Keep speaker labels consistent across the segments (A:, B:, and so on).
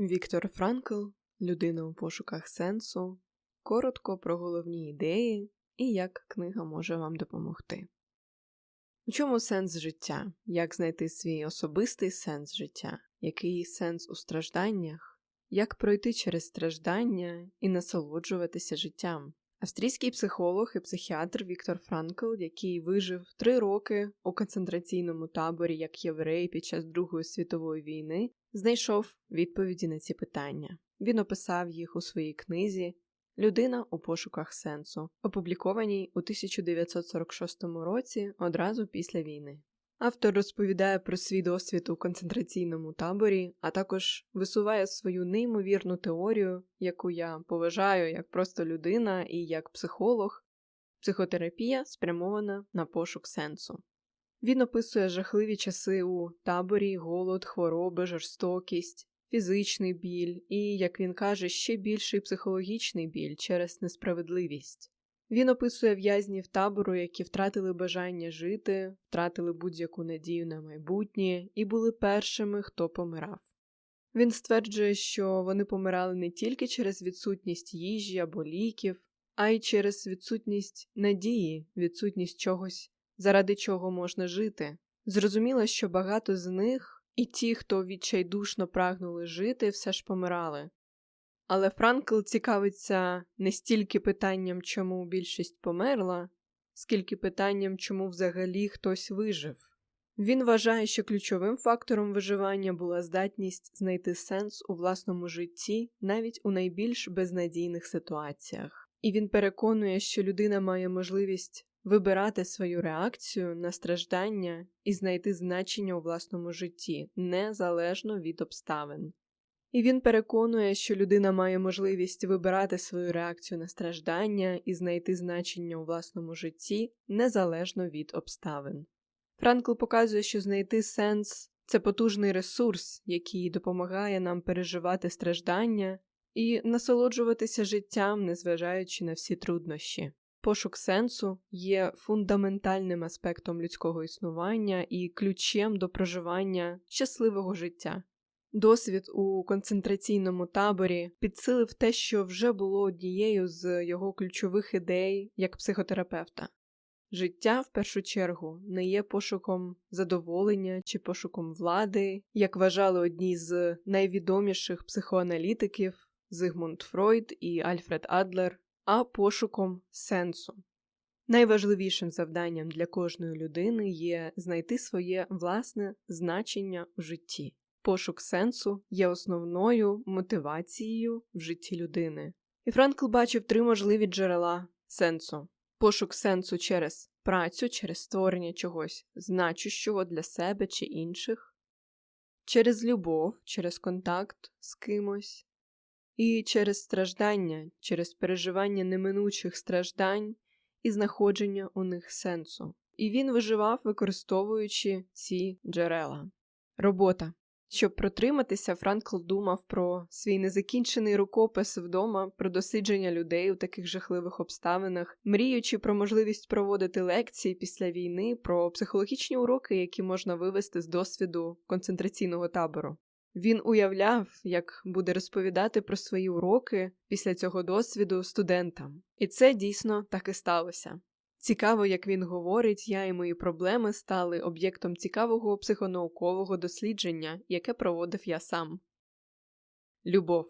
A: Віктор Франкл, людина у пошуках сенсу, коротко про головні ідеї і як книга може вам допомогти. У чому сенс життя? Як знайти свій особистий сенс життя? Який сенс у стражданнях? Як пройти через страждання і насолоджуватися життям? Австрійський психолог і психіатр Віктор Франкл, який вижив три роки у концентраційному таборі як єврей під час Другої світової війни, знайшов відповіді на ці питання. Він описав їх у своїй книзі Людина у пошуках сенсу, опублікованій у 1946 році одразу після війни. Автор розповідає про свій досвід у концентраційному таборі, а також висуває свою неймовірну теорію, яку я поважаю як просто людина і як психолог. Психотерапія спрямована на пошук сенсу. Він описує жахливі часи у таборі, голод, хвороби, жорстокість, фізичний біль і, як він каже, ще більший психологічний біль через несправедливість. Він описує в'язнів табору, які втратили бажання жити, втратили будь-яку надію на майбутнє і були першими, хто помирав. Він стверджує, що вони помирали не тільки через відсутність їжі або ліків, а й через відсутність надії, відсутність чогось, заради чого можна жити. Зрозуміло, що багато з них, і ті, хто відчайдушно прагнули жити, все ж помирали. Але Франкл цікавиться не стільки питанням, чому більшість померла, скільки питанням, чому взагалі хтось вижив. Він вважає, що ключовим фактором виживання була здатність знайти сенс у власному житті навіть у найбільш безнадійних ситуаціях, і він переконує, що людина має можливість вибирати свою реакцію на страждання і знайти значення у власному житті незалежно від обставин. І він переконує, що людина має можливість вибирати свою реакцію на страждання і знайти значення у власному житті незалежно від обставин. Франкл показує, що знайти сенс це потужний ресурс, який допомагає нам переживати страждання і насолоджуватися життям, незважаючи на всі труднощі. Пошук сенсу є фундаментальним аспектом людського існування і ключем до проживання щасливого життя. Досвід у концентраційному таборі підсилив те, що вже було однією з його ключових ідей як психотерапевта. Життя, в першу чергу, не є пошуком задоволення чи пошуком влади, як вважали одні з найвідоміших психоаналітиків Зигмунд Фройд і Альфред Адлер, а пошуком сенсу. Найважливішим завданням для кожної людини є знайти своє власне значення в житті. Пошук сенсу є основною мотивацією в житті людини. І Франкл бачив три можливі джерела сенсу: пошук сенсу через працю, через створення чогось значущого для себе чи інших, через любов, через контакт з кимось, і через страждання, через переживання неминучих страждань і знаходження у них сенсу. І він виживав, використовуючи ці джерела. Робота. Щоб протриматися, Франкл думав про свій незакінчений рукопис вдома, про дослідження людей у таких жахливих обставинах, мріючи про можливість проводити лекції після війни, про психологічні уроки, які можна вивести з досвіду концентраційного табору. Він уявляв, як буде розповідати про свої уроки після цього досвіду студентам, і це дійсно так і сталося. Цікаво, як він говорить, я і мої проблеми стали об'єктом цікавого психонаукового дослідження, яке проводив я сам. Любов.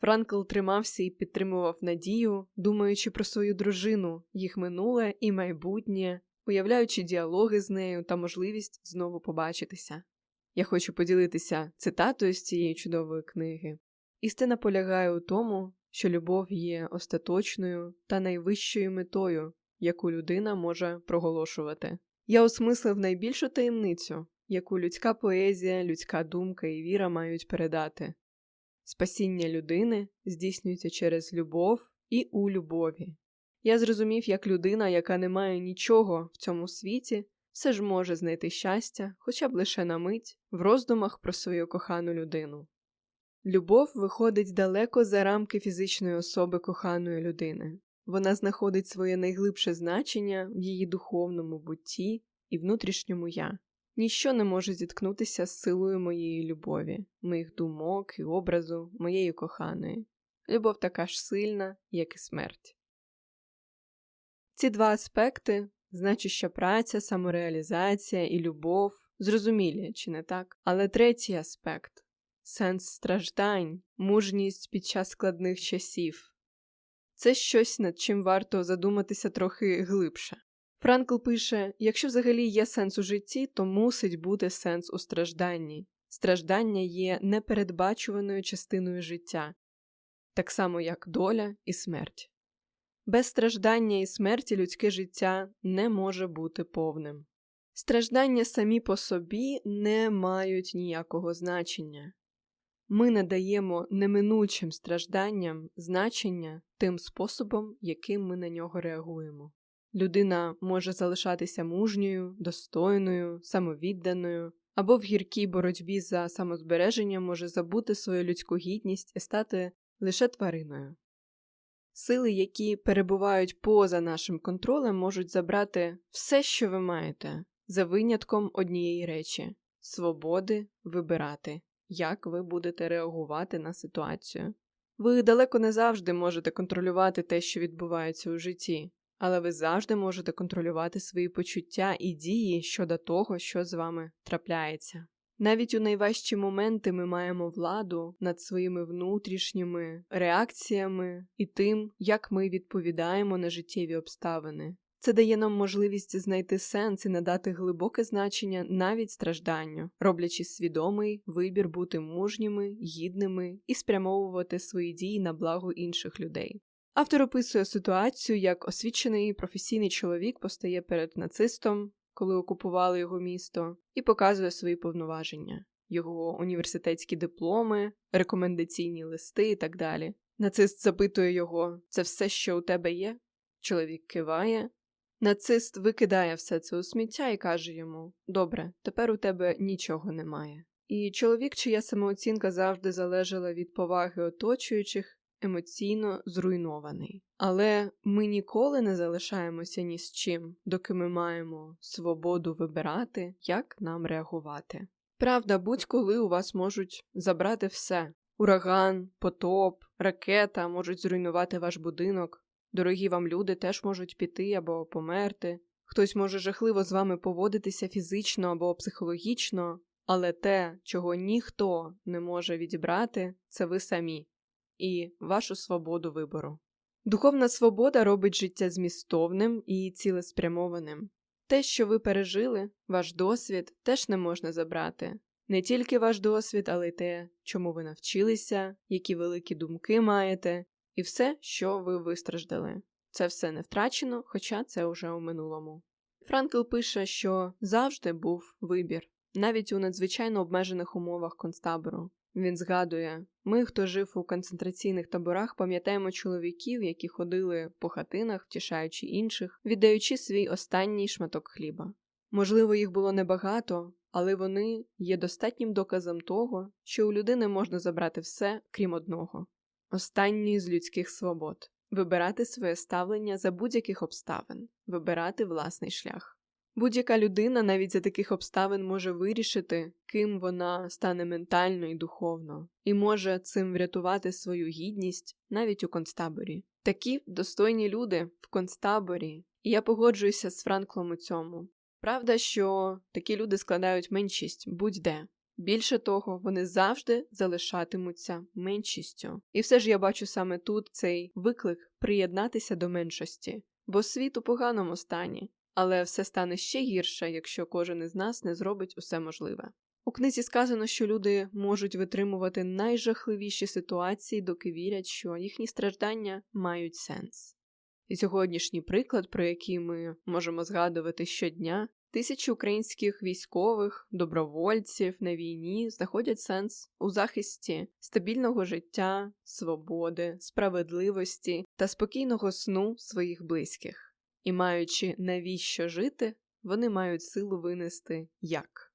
A: Франкл тримався і підтримував надію, думаючи про свою дружину, їх минуле і майбутнє, уявляючи діалоги з нею та можливість знову побачитися. Я хочу поділитися цитатою з цієї чудової книги. Істина полягає у тому, що любов є остаточною та найвищою метою яку людина може проголошувати. Я осмислив найбільшу таємницю, яку людська поезія, людська думка і віра мають передати. Спасіння людини здійснюється через любов і у любові. Я зрозумів, як людина, яка не має нічого в цьому світі, все ж може знайти щастя, хоча б лише на мить, в роздумах про свою кохану людину. Любов виходить далеко за рамки фізичної особи коханої людини. Вона знаходить своє найглибше значення в її духовному бутті і внутрішньому я. ніщо не може зіткнутися з силою моєї любові, моїх думок і образу, моєї коханої. Любов така ж сильна, як і смерть. Ці два аспекти значуща праця, самореалізація і любов зрозумілі, чи не так? Але третій аспект сенс страждань, мужність під час складних часів це щось, над чим варто задуматися трохи глибше. Франкл пише: якщо взагалі є сенс у житті, то мусить бути сенс у стражданні. Страждання є непередбачуваною частиною життя, так само як доля і смерть. Без страждання і смерті людське життя не може бути повним. Страждання самі по собі не мають ніякого значення. Ми надаємо неминучим стражданням значення тим способом, яким ми на нього реагуємо. Людина може залишатися мужньою, достойною, самовідданою, або в гіркій боротьбі за самозбереження може забути свою людську гідність і стати лише твариною. Сили, які перебувають поза нашим контролем, можуть забрати все, що ви маєте, за винятком однієї речі свободи вибирати, як ви будете реагувати на ситуацію. Ви далеко не завжди можете контролювати те, що відбувається у житті, але ви завжди можете контролювати свої почуття і дії щодо того, що з вами трапляється. Навіть у найважчі моменти ми маємо владу над своїми внутрішніми реакціями і тим, як ми відповідаємо на життєві обставини. Це дає нам можливість знайти сенс і надати глибоке значення навіть стражданню, роблячи свідомий вибір бути мужніми, гідними і спрямовувати свої дії на благо інших людей. Автор описує ситуацію, як освічений професійний чоловік постає перед нацистом, коли окупували його місто, і показує свої повноваження, його університетські дипломи, рекомендаційні листи і так далі. Нацист запитує його: це все, що у тебе є? Чоловік киває. Нацист викидає все це у сміття і каже йому: Добре, тепер у тебе нічого немає. І чоловік, чия самооцінка завжди залежала від поваги оточуючих, емоційно зруйнований. Але ми ніколи не залишаємося ні з чим, доки ми маємо свободу вибирати, як нам реагувати. Правда, будь-коли у вас можуть забрати все: ураган, потоп, ракета можуть зруйнувати ваш будинок. Дорогі вам люди теж можуть піти або померти. Хтось може жахливо з вами поводитися фізично або психологічно, але те, чого ніхто не може відібрати, це ви самі і вашу свободу вибору. Духовна свобода робить життя змістовним і цілеспрямованим. Те, що ви пережили, ваш досвід теж не можна забрати. Не тільки ваш досвід, але й те, чому ви навчилися, які великі думки маєте, і все, що ви вистраждали. Це все не втрачено, хоча це уже у минулому. Франкл пише, що завжди був вибір, навіть у надзвичайно обмежених умовах концтабору. Він згадує ми, хто жив у концентраційних таборах, пам'ятаємо чоловіків, які ходили по хатинах, втішаючи інших, віддаючи свій останній шматок хліба. Можливо, їх було небагато, але вони є достатнім доказом того, що у людини можна забрати все, крім одного останньої з людських свобод вибирати своє ставлення за будь-яких обставин, вибирати власний шлях. Будь-яка людина навіть за таких обставин може вирішити, ким вона стане ментально і духовно, і може цим врятувати свою гідність навіть у концтаборі. Такі достойні люди в концтаборі, і я погоджуюся з Франклом у цьому. Правда, що такі люди складають меншість будь-де. Більше того, вони завжди залишатимуться меншістю. І все ж я бачу саме тут цей виклик приєднатися до меншості, бо світ у поганому стані, але все стане ще гірше, якщо кожен із нас не зробить усе можливе. У книзі сказано, що люди можуть витримувати найжахливіші ситуації, доки вірять, що їхні страждання мають сенс. І сьогоднішній приклад, про який ми можемо згадувати щодня, тисячі українських військових, добровольців на війні знаходять сенс у захисті стабільного життя, свободи, справедливості та спокійного сну своїх близьких і, маючи навіщо жити, вони мають силу винести як.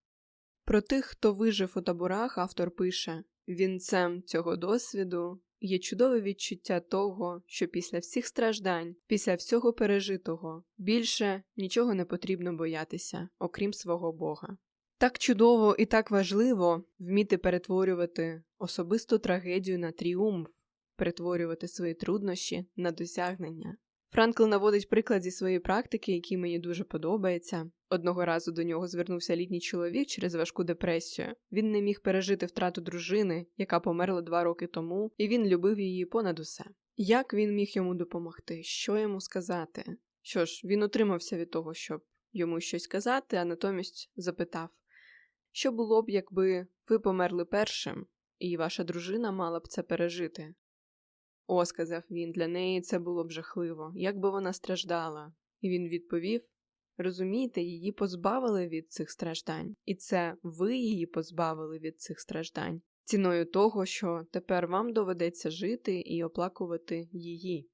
A: Про тих, хто вижив у таборах, автор пише вінцем цього досвіду є чудове відчуття того, що після всіх страждань, після всього пережитого, більше нічого не потрібно боятися, окрім свого Бога. Так чудово і так важливо вміти перетворювати особисту трагедію на тріумф, перетворювати свої труднощі на досягнення. Франкл наводить приклад зі своєї практики, який мені дуже подобається. Одного разу до нього звернувся літній чоловік через важку депресію. Він не міг пережити втрату дружини, яка померла два роки тому, і він любив її понад усе. Як він міг йому допомогти? Що йому сказати? Що ж, він утримався від того, щоб йому щось сказати, а натомість запитав: що було б, якби ви померли першим, і ваша дружина мала б це пережити? О, сказав він, для неї це було б жахливо, як би вона страждала. І він відповів розумієте, її позбавили від цих страждань, і це ви її позбавили від цих страждань, ціною того, що тепер вам доведеться жити і оплакувати її.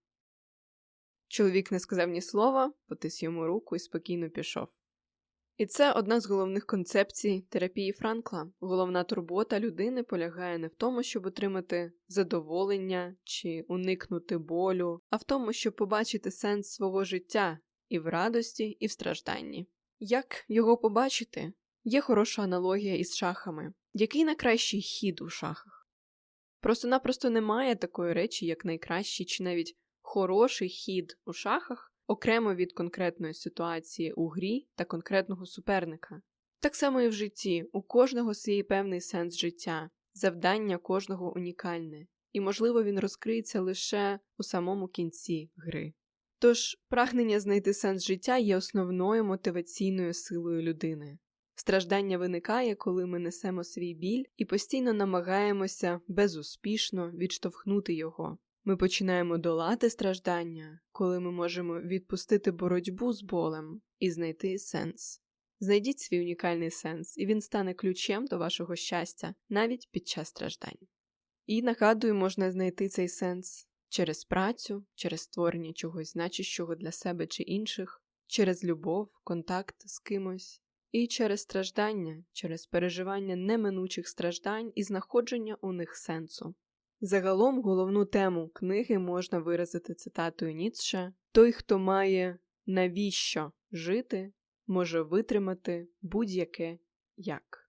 A: Чоловік не сказав ні слова, потис йому руку і спокійно пішов. І це одна з головних концепцій терапії Франкла. Головна турбота людини полягає не в тому, щоб отримати задоволення чи уникнути болю, а в тому, щоб побачити сенс свого життя і в радості, і в стражданні. Як його побачити? Є хороша аналогія із шахами. Який найкращий хід у шахах? Просто-напросто немає такої речі, як найкращий чи навіть хороший хід у шахах окремо від конкретної ситуації у грі та конкретного суперника. Так само і в житті, у кожного свій певний сенс життя, завдання кожного унікальне, і, можливо, він розкриється лише у самому кінці гри. Тож прагнення знайти сенс життя є основною мотиваційною силою людини. Страждання виникає, коли ми несемо свій біль і постійно намагаємося безуспішно відштовхнути його, ми починаємо долати страждання, коли ми можемо відпустити боротьбу з болем і знайти сенс. Знайдіть свій унікальний сенс, і він стане ключем до вашого щастя навіть під час страждань. І нагадую, можна знайти цей сенс через працю, через створення чогось значущого для себе чи інших, через любов, контакт з кимось, і через страждання, через переживання неминучих страждань і знаходження у них сенсу. Загалом головну тему книги можна виразити цитатою Ніцше Той, хто має навіщо жити, може витримати будь-яке як.